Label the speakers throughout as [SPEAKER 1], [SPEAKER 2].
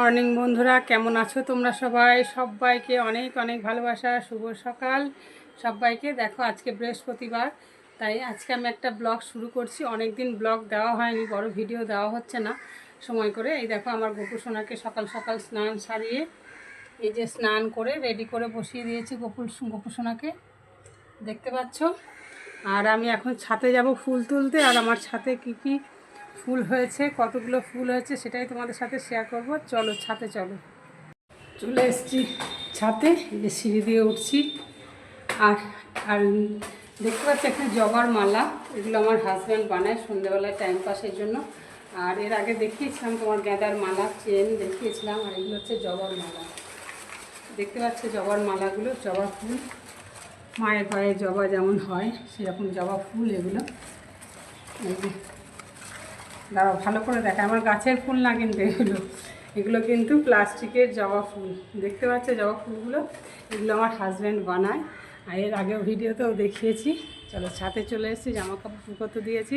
[SPEAKER 1] Morning বন্ধুরা, কেমন আছো তোমরা সবাই? সবাইকে অনেক অনেক ভালোবাসা, শুভ সকাল। সবাইকে দেখো, আজকে বৃহস্পতিবার, তাই আজকে আমি একটা ব্লগ শুরু করছি। অনেক দিন ব্লগ দেওয়া হয়নি, বড় ভিডিও দেওয়া হচ্ছে না সময় করে। এই দেখো, আমার গোপু সোনাকে সকাল সকাল স্নান সারিয়ে, এই যে স্নান করে রেডি করে বসিয়ে দিয়েছি গোপুর গোপু সোনাকে। দেখতে পাচ্ছ? আর আমি এখন ছাতে যাব ফুল তুলতে, আর আমার ছাতে কি কি ফুল হয়েছে, কতগুলো ফুল হয়েছে সেটাই তোমাদের সাথে শেয়ার করব। চলো ছাতে চলো। চলে এসেছি ছাতে যে সিঁড়ি দিয়ে উঠছি। আর আর দেখতে পাচ্ছি এখানে জবার মালা, এগুলো আমার হাজব্যান্ড বানায় সন্ধ্যেবেলায় টাইম পাসের জন্য। আর এর আগে দেখিয়েছিলাম তোমার গ্যাদার মালা চেন দেখিয়েছিলাম, আর এগুলো হচ্ছে জবার মালা। দেখতে পাচ্ছ জবার মালাগুলো জবা ফুল। মায়ের পায়ে জবা যেমন হয়, সেরকম জবা ফুল এগুলো। দাঁড়াও, ভালো করে দেখা আমার গাছের ফুল না কিন্তু এগুলো। এগুলো কিন্তু প্লাস্টিকের জবা ফুল। দেখতে পাচ্ছ জবা ফুলগুলো? এগুলো আমার হাজব্যান্ড বানায়। আর এর আগেও ভিডিওতেও দেখিয়েছি। চলো ছাতে চলে এসেছি জামা কাপড় শুকোতে দিয়েছি।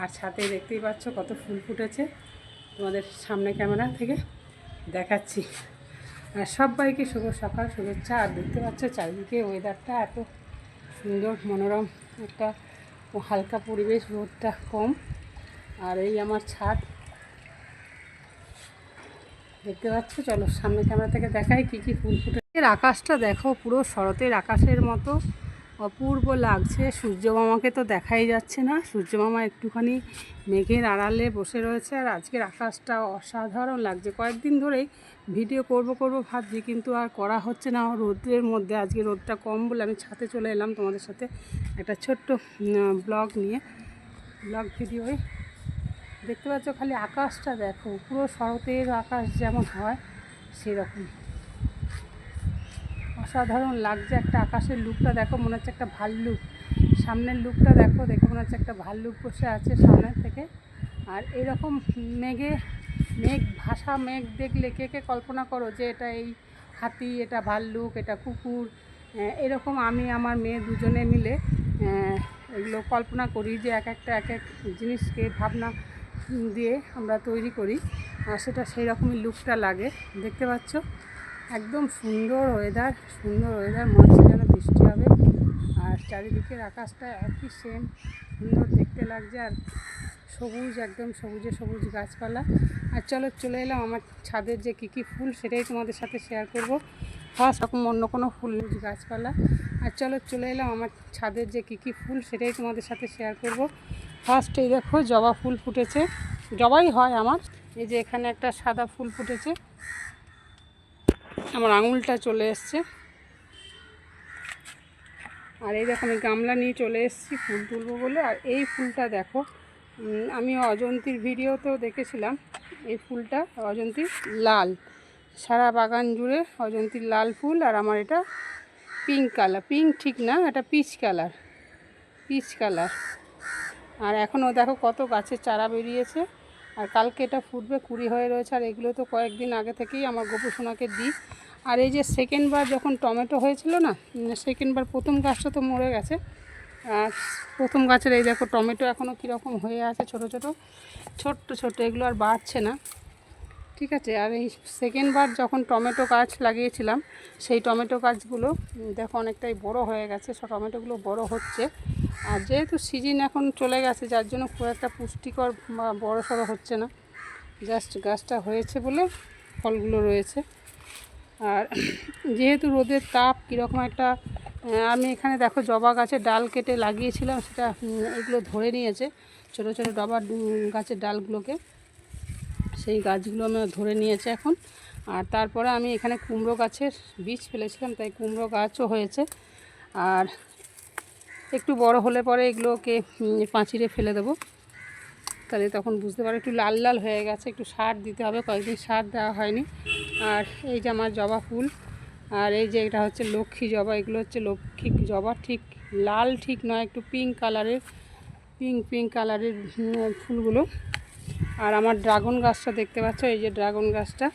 [SPEAKER 1] আর ছাতে দেখতেই পাচ্ছ কত ফুল ফুটেছে। তোমাদের সামনে ক্যামেরা থেকে দেখাচ্ছি। আর সবাইকে শুভ সকাল শুভেচ্ছা আর দেখতে পাচ্ছ চারিদিকে ওয়েদারটা এত সুন্দর, মনোরম একটা হালকা পরিবেশ, রোদটা কম। আর এই আমার ছাদ। দেখতে পাচ্ছ? চলো সামনে ক্যামেরা থেকে দেখাই কী কী ফুল ফুটে। এর আকাশটা দেখো, পুরো শরতের আকাশের মতো। অপূর্ব লাগছে। সূর্য মামাকে তো দেখাই যাচ্ছে না। সূর্য মামা একটুখানি মেঘের আড়ালে বসে রয়েছে। আর আজকের আকাশটা অসাধারণ লাগছে। কয়েকদিন ধরেই ভিডিও করব করব ভাবছি, কিন্তু আর করা হচ্ছে না। রোদের মধ্যে আজকে রোদটা কম বলে আমি ছাতে চলে এলাম তোমাদের সাথে একটা ছোট্ট ব্লগ নিয়ে। ব্লগ ভিডিওয় দেখতে পাচ্ছ খালি আকাশটা দেখো, পুরো শরতের আকাশ যেমন হয় সেরকম। অসাধারণ লাগছে একটা আকাশের লুকটা দেখো মনে হচ্ছে একটা ভাল্লুক। সামনের লুকটা দেখো দেখো মনে হচ্ছে একটা ভাল্লুক বসে আছে সামনের থেকে। আর এরকম মেঘে, মেঘ ভাষা মেঘ দেখলে কে কে কল্পনা করো যে এটা এই হাতি, এটা ভাল্লুক, এটা কুকুর এরকম আমি আমার মেয়ে দুজনে মিলে এগুলো কল্পনা করি যে এক একটা এক এক জিনিসকে, ভাবনা দিয়ে আমরা তৈরি করি, আর সেটা সেই রকমই লুকটা লাগে। দেখতে পাচ্ছ? একদম সুন্দর ওয়েদার সুন্দর ওয়েদার মনে যেন বৃষ্টি হবে। আর চারিদিকের আকাশটা একই সেম সুন্দর দেখতে লাগছে, আর সবুজ, একদম সবুজে সবুজ গাছপালা। আর চলো, চলে এলাম আমার ছাদের যে কী কী ফুল, সেটাই তোমাদের সাথে শেয়ার করব। ফার্স্ট রকম অন্য কোনো ফুল গাছপালা। আর চলো, চলে এলাম আমার ছাদের যে কী কী ফুল, সেটাই তোমাদের সাথে শেয়ার করব। ফার্স্ট এই দেখো জবা ফুল ফুটেছে। জবাই হয় আমার। এই যে এখানে একটা সাদা ফুল ফুটেছে। আমার আঙুলটা চলে এসছে। আর এই দেখো আমি গামলা নিয়ে চলে এসেছি ফুল তুলবো বলে। আর এই ফুলটা দেখো আমি অজন্তীর ভিডিওতেও দেখেছিলাম এই ফুলটা, অজন্তীর লাল। সারা বাগান জুড়ে অজন্তীর লাল ফুল আর আমার এটা পিঙ্ক কালার পিঙ্ক ঠিক না, এটা পিচ কালার পিচ কালার আর এখনও দেখো কত গাছের চারা বেরিয়েছে। আর কালকে এটা ফুটবে, কুড়ি হয়ে রয়েছে, আর এগুলো তো কয়েকদিন আগে থেকেই আমার গোপু সোনাকে দিই। আর এই যে সেকেন্ডবার যখন টমেটো হয়েছিল না সেকেন্ডবার প্রথম গাছটা তো মরে গেছে। আর প্রথম গাছের এই দেখো টমেটো এখনও কীরকম হয়ে আছে ছোট ছোট। ছোট্ট ছোট্ট, এগুলো আর বাড়ছে না। ঠিক আছে, আর এই সেকেন্ডবার যখন টমেটো গাছ লাগিয়েছিলাম, সেই টমেটো গাছগুলো দেখো অনেকটাই বড় হয়ে গেছে, সব টমেটোগুলো বড় হচ্ছে। আর যেহেতু সিজন এখন চলে গেছে, যার জন্য খুব একটা পুষ্টিকর বা বড়ো সড়ো হচ্ছে না। জাস্ট গাছটা হয়েছে বলে ফলগুলো রয়েছে। আর যেহেতু রোদের তাপ, কীরকম একটা আমি এখানে দেখো জবা গাছের ডাল কেটে লাগিয়েছিলাম, সেটা এগুলো ধরে নিয়েছে, ছোটো ছোটো ডবা গাছের ডালগুলোকে। সেই গাছগুলো আমি ধরে নিয়েছে এখন। আর তারপরে আমি এখানে কুমড়ো গাছের বীজ ফেলেছিলাম, তাই কুমড়ো গাছও হয়েছে। আর একটু বড় হলে পরে এগুলোকে পাঁচিরে ফেলে দেবো। তাহলে তখন বুঝতে পারো একটু লাল লাল হয়ে গেছে, একটু সার দিতে হবে। কয়েকদিন সার দেওয়া হয়নি। আর এই যে আমার জবা ফুল, আর এই যে এটা হচ্ছে লক্ষ্মী জবা, এগুলো হচ্ছে লক্ষ্মী জবা, ঠিক লাল ঠিক নয়, একটু পিঙ্ক কালারের পিঙ্ক পিঙ্ক কালারের ফুলগুলো। আর আমার ড্রাগন গাছটা দেখতে পাচ্ছ, এই যে ড্রাগন গাছটা।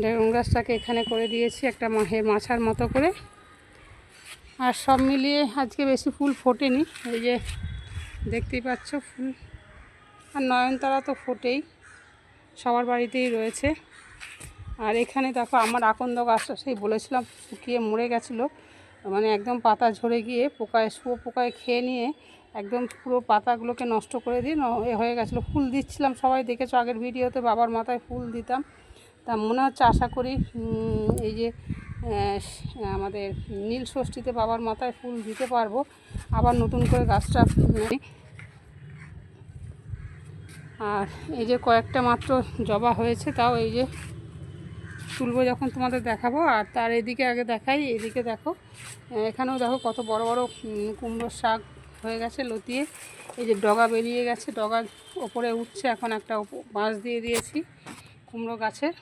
[SPEAKER 1] ড্রাগন গাছটাকে এখানে করে দিয়েছি একটা মাহে মাছার মতো করে। আর সব মিলিয়ে আজকে বেশি ফুল ফোটেনি, এই যে দেখতেই পাচ্ছ ফুল। আর নয়নতারা তো ফোটেই, সবার বাড়িতেই রয়েছে। আর এখানে দেখো, আমার আকন্দ গাছটা, সেই বলেছিলাম শুকিয়ে মরে গেছিল মানে একদম পাতা ঝরে গিয়ে পোকায় শুয়ো পোকায় খেয়ে নিয়ে একদম পুরো পাতাগুলোকে নষ্ট করে দিয়ে এ হয়ে গেছিল। ফুল দিচ্ছিলাম সবাই, দেখেছ আগের ভিডিওতে বাবার মাথায় ফুল দিতাম। তা মনে হচ্ছে আশা করি এই যে আমাদের নীল ষষ্ঠীতে বাবার মাথায় ফুল দিতে পারব। আবার নতুন করে গাছটা আর এই যে কয়েকটা মাত্র জবা হয়েছে, তাও এই যে তুলবো যখন তোমাদের দেখাবো। আর তার এদিকে আগে দেখাই, এদিকে দেখো। এখানেও দেখো কত বড় বড় কুমড়োর শাক হয়ে গেছে লতিয়ে। এই যে ডগা বেরিয়ে গেছে, ডগা ওপরে উঠছে, এখন একটা বাঁশ দিয়ে দিয়েছি কুমড়ো গাছের।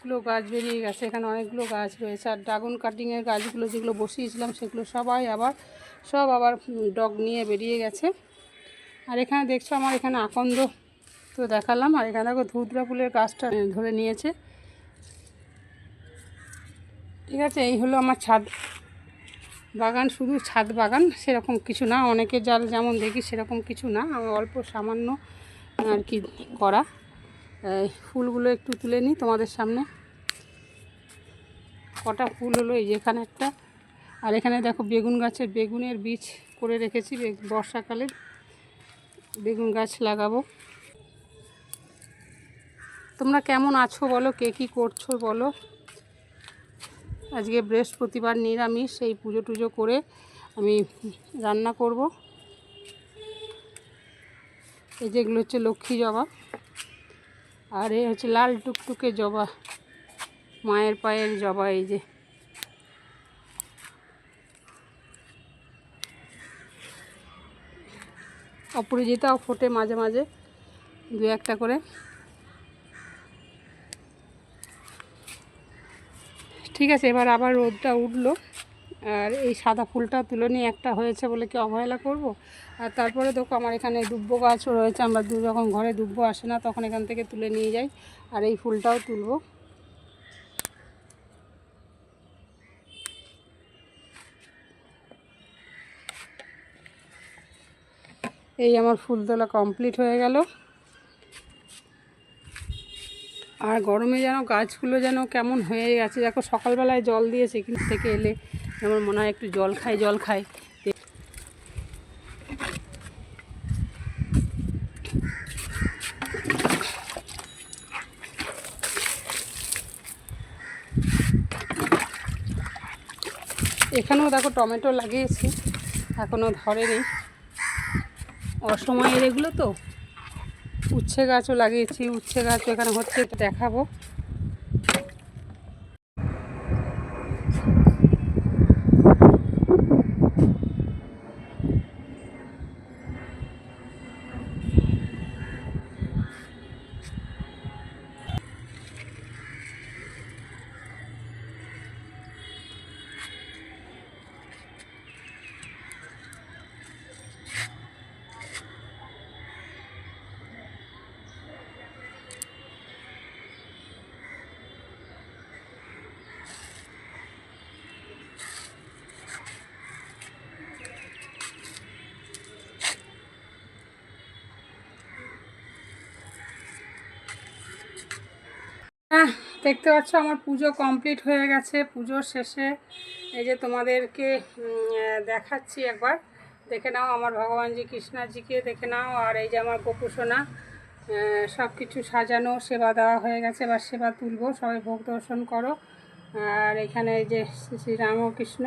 [SPEAKER 1] গুলো গাছ বেরিয়ে গেছে, এখানে অনেকগুলো গাছ রয়েছে। আর ড্রাগন কাটিংয়ের গাছগুলো যেগুলো বসিয়েছিলাম, সেগুলো সবাই আবার, সব আবার ডগ নিয়ে বেরিয়ে গেছে। আর এখানে দেখছ আমার এখানে আকন্দ তো দেখালাম, আর এখানে দেখো ধুদ্রা ফুলের গাছটা ধরে নিয়েছে। ঠিক আছে, এই হলো আমার ছাদ। বাগান শুধু ছাদ বাগান, সেরকম কিছু না। অনেকে যার যেমন দেখি, সেরকম কিছু না। অল্প সামান্য আর কি করা। ফুলগুলো একটু তুলে নিই তোমাদের সামনে। কটা ফুল হলো এই যেখানে একটা। আর এখানে দেখো বেগুন গাছের বেগুনের বীজ করে রেখেছি বর্ষাকালে বেগুন গাছ লাগাবো। তোমরা কেমন আছো বলো? কে কী করছ বলো? আজকে বৃহস্পতিবার নিরামিষ সেই পুজো টুজো করে আমি রান্না করব। এই যেগুলো হচ্ছে লক্ষ্মী জবা আর এই হচ্ছে লাল টুকটুকে জবা, মায়ের পায়ের জবা এই যে। অপরাজিতাও ফোটে মাঝে মাঝে, দু একটা করে। ঠিক আছে, এবার আবার রোদটা উঠল। আর এই সাদা ফুলটা তুলে নিয়ে একটা হয়েছে বলে কি অবহেলা করব? আর তারপরে দেখো আমার এখানে দুব্বো গাছও রয়েছে, আমরা দু যখন ঘরে দুব্বো আসে না, তখন এখান থেকে তুলে নিয়ে যাই, আর এই ফুলটাও তুলব। এই আমার ফুল তোলা কমপ্লিট হয়ে গেল। আর গরমে যেন গাছগুলো যেন কেমন হয়ে গেছে। দেখো, সকালবেলায় জল দিয়েছে কিন্তু থেকে এলে যেমন মনে হয় একটু জল খাই জল খাই এখানেও দেখো টমেটো লাগিয়েছি এখনও ধরেনি। অসময়ের এগুলো তো? উচ্ছে গাছও লাগিয়েছি উচ্ছে গাছ এখানে হচ্ছে দেখাবো। হ্যাঁ দেখতে পাচ্ছ আমার পুজো কমপ্লিট হয়ে গেছে। পুজোর শেষে এই যে তোমাদেরকে দেখাচ্ছি একবার। দেখে নাও আমার ভগবানজি কৃষ্ণাজিকে দেখে নাও। আর এই যে আমার গোপুসোনা সব কিছু সাজানো, সেবা দেওয়া হয়ে গেছে। বা সেবা তুলবো। সবাই ভোগ দর্শন করো। আর এখানে এই যে শ্রী রামকৃষ্ণ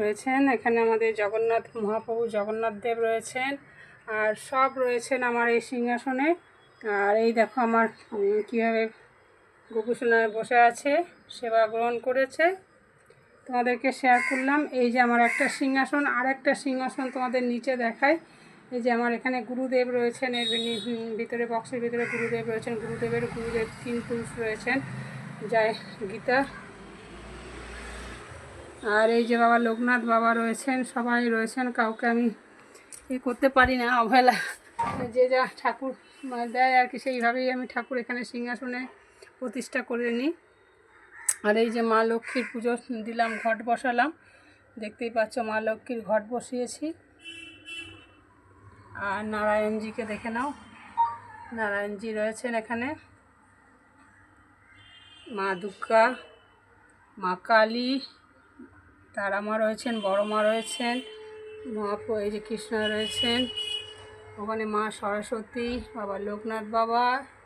[SPEAKER 1] রয়েছেন। এখানে আমাদের জগন্নাথ মহাপ্রভু জগন্নাথ দেব রয়েছেন। আর সব রয়েছেন আমার এই সিংহাসনে। আর এই দেখো আমার কীভাবে গোপুসোনায় বসে আছে, সেবা গ্রহণ করেছে। তোমাদেরকে শেয়ার করলাম। এই যে আমার একটা সিংহাসন আর একটা সিংহাসন তোমাদের নিচে দেখায় এই যে আমার এখানে গুরুদেব রয়েছেন, এর ভিতরে, বক্সের ভিতরে গুরুদেব রয়েছেন। গুরুদেবের, গুরুদেব তিন পুরুষ রয়েছেন। জয় গীতা। আর এই যে বাবা লোকনাথ বাবা রয়েছেন, সবাই রয়েছেন। কাউকে আমি এ করতে পারি না, অবহেলা। যে যা ঠাকুর মানে দেয় আর কি, সেইভাবেই আমি ঠাকুর এখানে সিংহাসনে প্রতিষ্ঠা করে নিই আর এই যে মা লক্ষ্মীর পুজো দিলাম, ঘট বসালাম। দেখতেই পাচ্ছ মা লক্ষ্মীর ঘট বসিয়েছি। আর নারায়ণজিকে দেখে নাও। নারায়ণজি রয়েছেন এখানে। মা দুর্গা, মা কালী তারা মা রয়েছেন বড় মা রয়েছেন মহাপ্রভু এই যে কৃষ্ণ রয়েছেন। ওখানে মা সরস্বতী, বাবা লোকনাথ বাবা,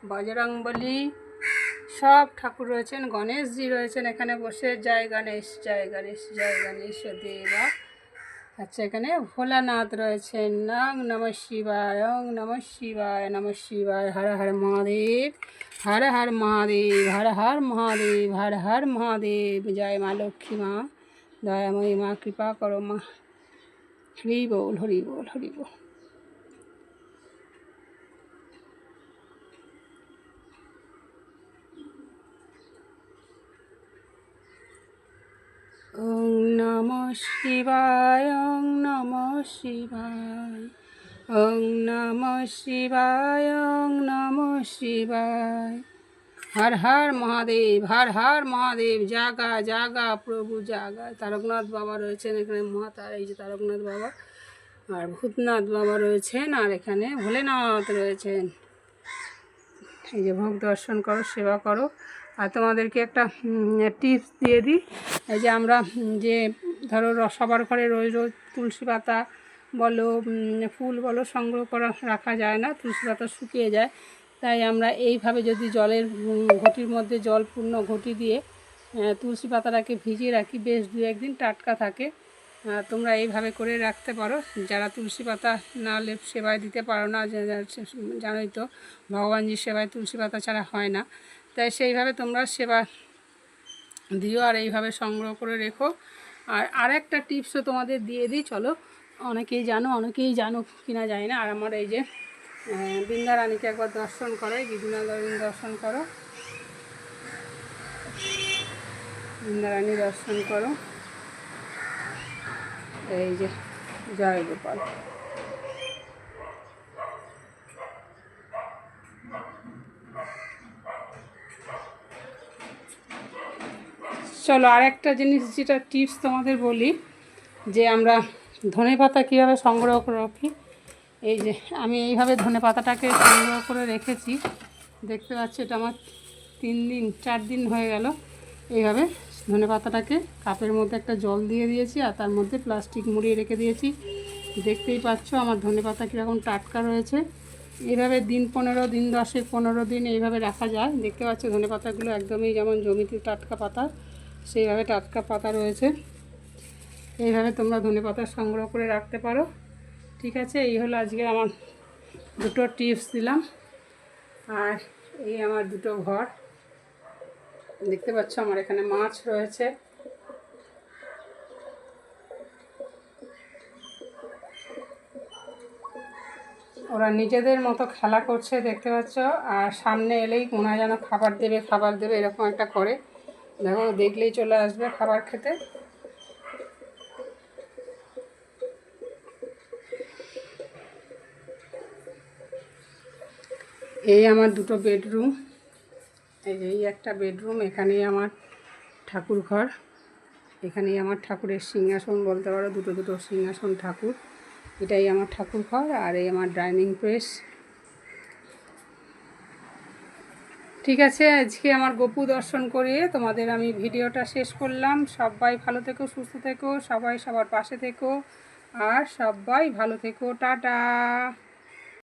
[SPEAKER 1] বজরংবলী, সব ঠাকুর রয়েছেন, গণেশজি রয়েছেন এখানে বসে। জয় গণেশ জয় গণেশ জয় গণেশ দেবা। আচ্ছা এখানে ভোলানাথ রয়েছেন। নং নম শিবায় নম শিবায় নম শিবায়। হর হর মহাদেব, হর হর মহাদেব, হর হর মহাদেব, হর হর মহাদেব। জয় মা লক্ষ্মী মা, দয়াময়ী মা, কৃপা করো মা। হরি বল হরি বল হরি বল। ওং নম শিবায় ওং নম শিবায় ওং নম শিবায় ওং নম শিবায়। হর হর মহাদেব, হর হর মহাদেব, জাগা জাগা, প্রভু, জাগা। তারকনাথ বাবা রয়েছেন এখানে, মহাতার, এই যে তারকনাথ বাবা আর ভূতনাথ বাবা রয়েছেন আর এখানে ভোলেনাথ রয়েছেন। এই যে ভোগ দর্শন করো, সেবা করো। আর তোমাদেরকে একটা টিপস দিয়ে দিই। যে আমরা যে ধরো সবার ঘরে রোজ রোজ তুলসী পাতা বলো ফুল বলো সংগ্রহ করা, রাখা যায় না, তুলসী পাতা শুকিয়ে যায়। তাই আমরা এইভাবে যদি জলের ঘটির মধ্যে জল পূর্ণ ঘটি দিয়ে তুলসী পাতাটাকে ভিজিয়ে রাখি, বেশ দু একদিন টাটকা থাকে। তোমরা এইভাবে করে রাখতে পারো। যারা তুলসী পাতা না হলে সেবায় দিতে পারো না জানোই তো ভগবানজির সেবায় তুলসী পাতা ছাড়া হয় না। তাই সেইভাবে তোমরা সেবা দিও আর এইভাবে সংগ্রহ করে রেখো। আর আরেকটা টিপসও তোমাদের দিয়ে দিই চলো। অনেকেই জানো অনেকেই জানো কিনা জানি না। আর আমার এই যে আহ, বৃন্দা রানীকে একবার দর্শন করো বিদ্যুনা দর্শন করো। বৃন্দা রানী দর্শন করো। এই যে জয় গোপাল। চলো আর একটা জিনিস যেটা টিপস তোমাদের বলি, যে আমরা ধনে পাতা কীভাবে সংগ্রহ করে রাখি। এই যে, আমি এইভাবে ধনে পাতাটাকে সংগ্রহ করে রেখেছি। দেখতে পাচ্ছি, এটা আমার তিন দিন, চার দিন হয়ে গেল। এইভাবে ধনে পাতাটাকে কাপের মধ্যে একটা জল দিয়ে দিয়েছি, আর তার মধ্যে প্লাস্টিক মুড়িয়ে রেখে দিয়েছি। দেখতেই পাচ্ছ, আমার ধনে পাতা কীরকম টাটকা রয়েছে। এইভাবে দিন পনেরো, দিন দশেক, পনেরো দিন এইভাবে রাখা যায়। দেখতে পাচ্ছ, ধনে পাতাগুলো একদমই যেমন জমিতে টাটকা পাতা সেইভাবে টাটকা পাতা রয়েছে। এইভাবে তোমরা ধনে পাতা সংগ্রহ করে রাখতে পারো। ঠিক আছে, এই হলো আজকে আমার দুটো টিপস দিলাম। আর এই আমার দুটো ঘর। দেখতে পাচ্ছ আমার এখানে মাছ রয়েছে। ওরা নিজেদের মতো খেলা করছে, দেখতে পাচ্ছ। আর সামনে এলেই হয় যেন খাবার দেবে খাবার দেবে, এরকম একটা করে। দেখো, দেখলেই চলে আসবে খাবার খেতে। এই আমার দুটো বেডরুম। এই একটা বেডরুম, এখানেই আমার ঠাকুর ঘর। এখানেই আমার ঠাকুরের সিংহাসন বলতে পারো, দুটো দুটো সিংহাসন ঠাকুর। এটাই আমার ঠাকুর ঘর আর এই আমার ডাইনিং প্রেস ঠিক আছে, আজকে আমার গপু দর্শন করে তোমাদের আমি ভিডিওটা শেষ করলাম। সবাই ভালো থেকো, সুস্থ থেকো, সবাই সবার পাশে থেকো, আর সবাই ভালো থেকো। টাটা!